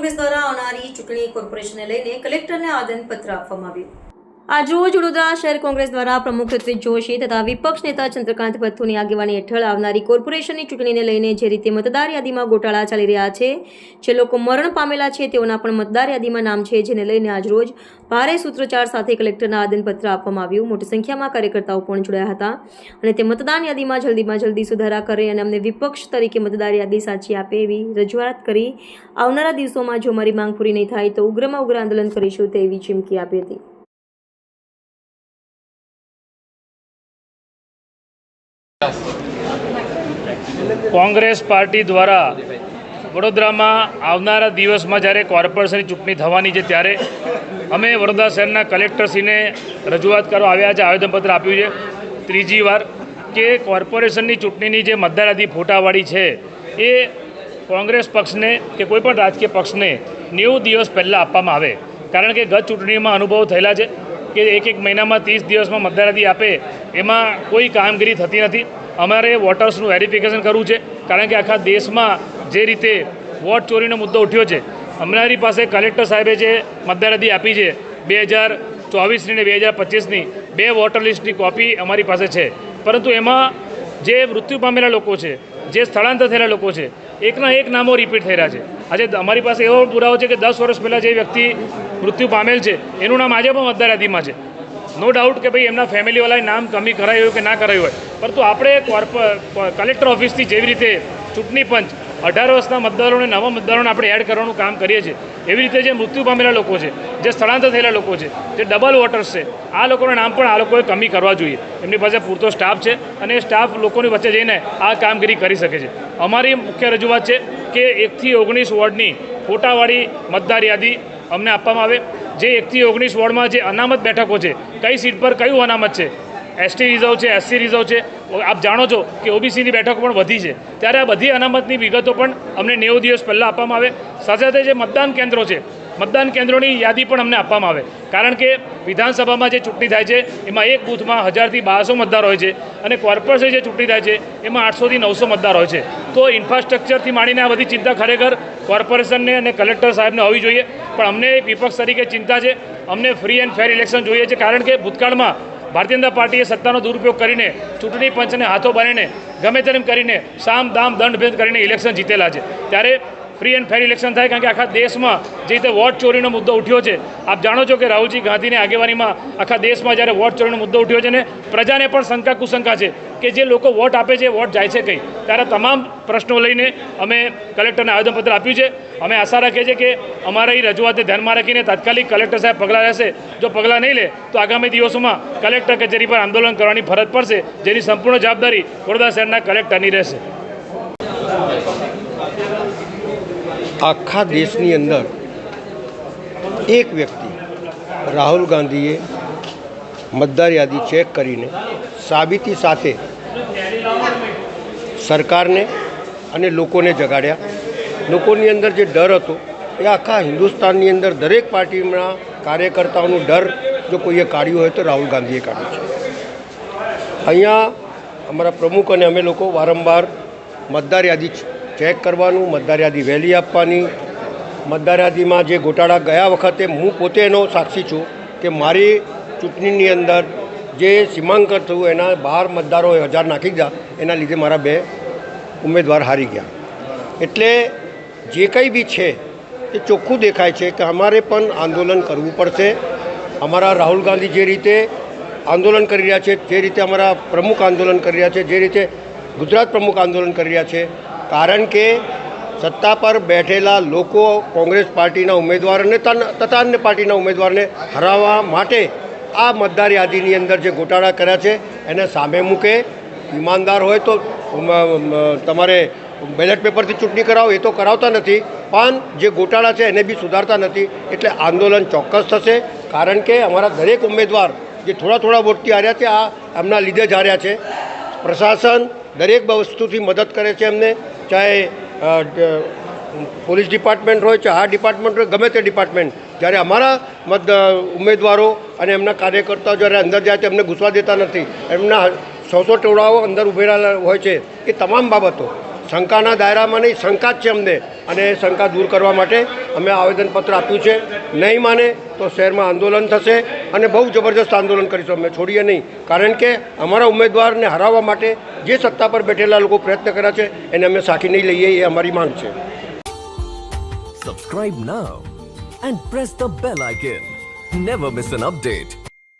કોંગ્રેસ દ્વારા આવનારી ચૂંટણી કોર્પોરેશનને લઈને કલેક્ટરને આવેદનપત્ર આપવામાં આવ્યું. આજરોજ વડોદરા શહેર કોંગ્રેસ દ્વારા પ્રમુખ ઋત્વિજ જોશી તથા વિપક્ષ નેતા ચંદ્રકાંત પથ્થુની આગેવાની હેઠળ આવનારી કોર્પોરેશનની ચૂંટણીને લઈને જે રીતે મતદાર યાદીમાં ગોટાળા ચાલી રહ્યા છે, જે લોકો મરણ પામેલા છે તેઓના પણ મતદાર યાદીમાં નામ છે, જેને લઈને આજરોજ ભારે સૂત્રોચ્ચાર સાથે કલેક્ટરના આદનપત્ર આપવામાં આવ્યું. મોટી સંખ્યામાં કાર્યકર્તાઓ પણ જોડાયા હતા અને તે મતદાન યાદીમાં જલ્દીમાં જલ્દી સુધારા કરે અને અમને વિપક્ષ તરીકે મતદાર યાદી સાચી આપે એવી રજૂઆત કરી આવનારા દિવસોમાં જો મારી માંગ પૂરી નહીં થાય તો ઉગ્રમાં ઉગ્ર આંદોલન કરીશું તેવી ચીમકી આપી હતી. કોંગ્રેસ પાર્ટી દ્વારા વડોદરામાં આવનારા દિવસમાં જ્યારે કોર્પોરેશનની ચૂંટણી થવાની છે ત્યારે અમે વડોદરા શહેરના કલેક્ટરશ્રીને રજૂઆત કરવા આવ્યા છે, આવેદનપત્ર આપ્યું છે. ત્રીજી વાર કે કોર્પોરેશનની ચૂંટણીની જે મતદારાથી ફોટાવાળી છે એ કોંગ્રેસ પક્ષને કે કોઈપણ રાજકીય પક્ષને નેવું દિવસ પહેલાં આપવામાં આવે. કારણ કે ગત ચૂંટણીમાં અનુભવ થયેલા છે. કે એક એક મહિનામાં ત્રીસ દિવસમાં મતદારાદી આપે, એમાં કોઈ કામગીરી થતી નથી. અમારે વોટર્સનું વેરિફિકેશન કરવું છે, કારણ કે આખા દેશમાં જે રીતે વોટ ચોરીનો મુદ્દો ઉઠ્યો છે, અમારી પાસે કલેક્ટર સાહેબે જે મતદારાદી આપી છે, બે હજાર ચોવીસની ને બે હજાર પચીસની, બે વોટર લિસ્ટની કોપી અમારી પાસે છે. પરંતુ એમાં જે મૃત્યુ પામેલા લોકો છે, જે સ્થળાંતર થયેલા લોકો છે એકના એક નામો રિપીટ થઈ રહ્યા છે. આજે અમારી પાસે એવો પુરાવો છે કે દસ વર્ષ પહેલાં જે વ્યક્તિ મૃત્યુ પામેલ છે, એનું નામ આજે પણ મતદાર યાદીમાં છે. નો ડાઉટ કે ભાઈ એમના ફેમિલીવાળાએ નામ કમી કરાયું હોય કે ના કરાયું હોય. પરંતુ આપણે કોર્પ કલેક્ટર ઓફિસથી જેવી રીતે ચૂંટણી પંચ અઢાર વર્ષના મતદારોને, નવા મતદારોને આપણે એડ કરવાનું કામ કરીએ છીએ. એવી રીતે જે મૃત્યુ પામેલા લોકો છે, જે સ્થળાંતર થયેલા લોકો છે, જે ડબલ વોટર્સ છે, આ લોકોના નામ પણ આ લોકોએ કમી કરવા જોઈએ. એમની પાસે પૂરતો સ્ટાફ છે અને એ સ્ટાફ લોકોની વચ્ચે જઈને આ કામગીરી કરી શકે છે. અમારી મુખ્ય રજૂઆત છે કે એકથી ઓગણીસ વોર્ડની ફોટાવાળી મતદાર યાદી અમને આપવામાં આવે. જે એકથી ઓગણીસ વોર્ડમાં જે અનામત બેઠકો છે, કઈ સીટ પર કયું અનામત છે એસટી રિઝર્વ છે એસસી રિઝર્વ છે. આપ જાણો છો કે ઓબીસીની બેઠકો પણ વધી છે. ત્યારે આ બધી અનામતની વિગતો પણ અમને નેવું દિવસ પહેલાં આપવામાં આવે. સાથે સાથે જે મતદાન કેન્દ્રો છે, મતદાન કેન્દ્રોની યાદી પણ અમને આપવામાં આવે. કારણ કે વિધાનસભામાં જે ચૂંટણી થાય છે, એમાં એક બૂથમાં હજારથી બારસો મતદાર હોય છે અને કોર્પોરેશન જે ચૂંટણી થાય છે, એમાં આઠસોથી નવસો મતદાર હોય છે. તો ઇન્ફ્રાસ્ટ્રક્ચરથી માંડીને આ બધી ચિંતા ખરેખર કોર્પોરેશનને અને કલેક્ટર સાહેબને હોવી જોઈએ. પણ અમને વિપક્ષ તરીકે ચિંતા છે. અમને ફ્રી એન્ડ ફેર ઇલેક્શન જોઈએ છે. કારણ કે ભૂતકાળમાં ભારતીય જનતા પાર્ટીએ સત્તાનો દુરુપયોગ કરીને ચૂંટણી પંચને હાથો બાંધીને ગમે તેમ કરીને સામ દામ દંડ ભેદ કરીને ઇલેક્શન જીતેલા છે. ત્યારે ફ્રી એન્ડ ફેર ઇલેક્શન થાય કારણ કે આખા દેશમાં જે રીતે વોટ ચોરીનો મુદ્દો ઉઠ્યો છે, આપ જાણો છો કે રાહુલજી ગાંધીની આગેવાનીમાં આખા દેશમાં જ્યારે વોટ ચોરીનો મુદ્દો ઉઠ્યો છે ને, પ્રજાને પણ શંકા કુશંકા છે કે જે લોકો વોટ આપે છે, વોટ જાય છે કંઈ. ત્યારે તમામ પ્રશ્નો લઈને અમે કલેક્ટરને આવેદનપત્ર આપ્યું છે. અમે આશા રાખીએ છીએ કે અમારી રજૂઆતને ધ્યાનમાં રાખીને તાત્કાલિક કલેક્ટર સાહેબ પગલાં લેશે. જો પગલાં નહીં લે, તો આગામી દિવસોમાં કલેક્ટર કચેરી પર આંદોલન કરવાની ફરજ પડશે, જેની સંપૂર્ણ જવાબદારી વડોદરા શહેરના કલેક્ટરની રહેશે. આખા દેશની અંદર એક વ્યક્તિ, રાહુલ ગાંધીએ મતદાર યાદી ચેક કરીને સાબિતી સાથે સરકારને અને લોકોને જગાડ્યા. લોકોની અંદર જે ડર હતો, એ આખા હિન્દુસ્તાનની અંદર દરેક પાર્ટીના કાર્યકર્તાઓનું ડર જો કોઈએ કાઢ્યું હોય તો રાહુલ ગાંધીએ કાઢ્યું છે. અહીંયા અમારા પ્રમુખ અને અમે લોકો વારંવાર મતદાર યાદી ચેક કરવાનું મતદાર યાદી વહેલી આપવાની. મતદાર યાદીમાં જે ગોટાળા ગયા વખતે હું પોતે એનો સાક્ષી છું કે મારી ચૂંટણીની અંદર જે સીમાંકન થયું એના બહાર મતદારો હજાર નાખી ગયા એના લીધે મારા બે ઉમેદવાર હારી ગયા. એટલે જે કંઈ બી છે એ ચોખ્ખું દેખાય છે કે અમારે પણ આંદોલન કરવું પડશે. અમારા રાહુલ ગાંધી જે રીતે આંદોલન કરી રહ્યા છે, જે રીતે અમારા પ્રમુખ આંદોલન કરી રહ્યા છે, જે રીતે ગુજરાત પ્રમુખ આંદોલન કરી રહ્યા છે કારણ કે સત્તા પર બેઠેલા લોકો કોંગ્રેસ પાર્ટીના ઉમેદવારોને તથા અન્ય પાર્ટીના ઉમેદવારને હરાવવા માટે આ મતદાર યાદીની અંદર જે ગોટાળા કર્યા છે, એને સામે મૂકે. ઈમાનદાર હોય તો તમારે બેલેટ પેપરથી ચૂંટણી કરાવો, એ તો કરાવતા નથી. પણ જે ગોટાળા છે, એને બી સુધારતા નથી. એટલે આંદોલન ચોક્કસ થશે. કારણ કે અમારા દરેક ઉમેદવાર જે થોડા થોડા વોટથી હાર્યા છે, આ એમના લીધે જ હાર્યા છે. પ્રશાસન દરેક વસ્તુથી મદદ કરે છે એમને, ચાહે પોલીસ ડિપાર્ટમેન્ટ હોય, ચાહે આ ડિપાર્ટમેન્ટ હોય, ગમે તે ડિપાર્ટમેન્ટ. જ્યારે અમારા મત ઉમેદવારો અને એમના કાર્યકર્તાઓ જ્યારે અંદર જાય તો એમને ઘૂસવા દેતા નથી. એમના સો સો ટોળાઓ અંદર ઉભેલા હોય છે. એ તમામ બાબતો. શંકાના દાયરામાં નહીં, શંકા જ છે અમને. અને એ શંકા દૂર કરવા માટે અમે આવેદનપત્ર આપ્યું છે. નહીં માને તો શહેરમાં આંદોલન થશે અને બહુ જબરજસ્ત આંદોલન કરીશું અમે. છોડીએ નહીં. કારણ કે અમારા ઉમેદવારને હરાવવા માટે જે સત્તા પર બેઠેલા લોકો પ્રયત્ન કર્યા છે, એને અમે સાખી નહીં લઈએ, એ અમારી માંગ છે. Subscribe now and press the bell icon never miss an update.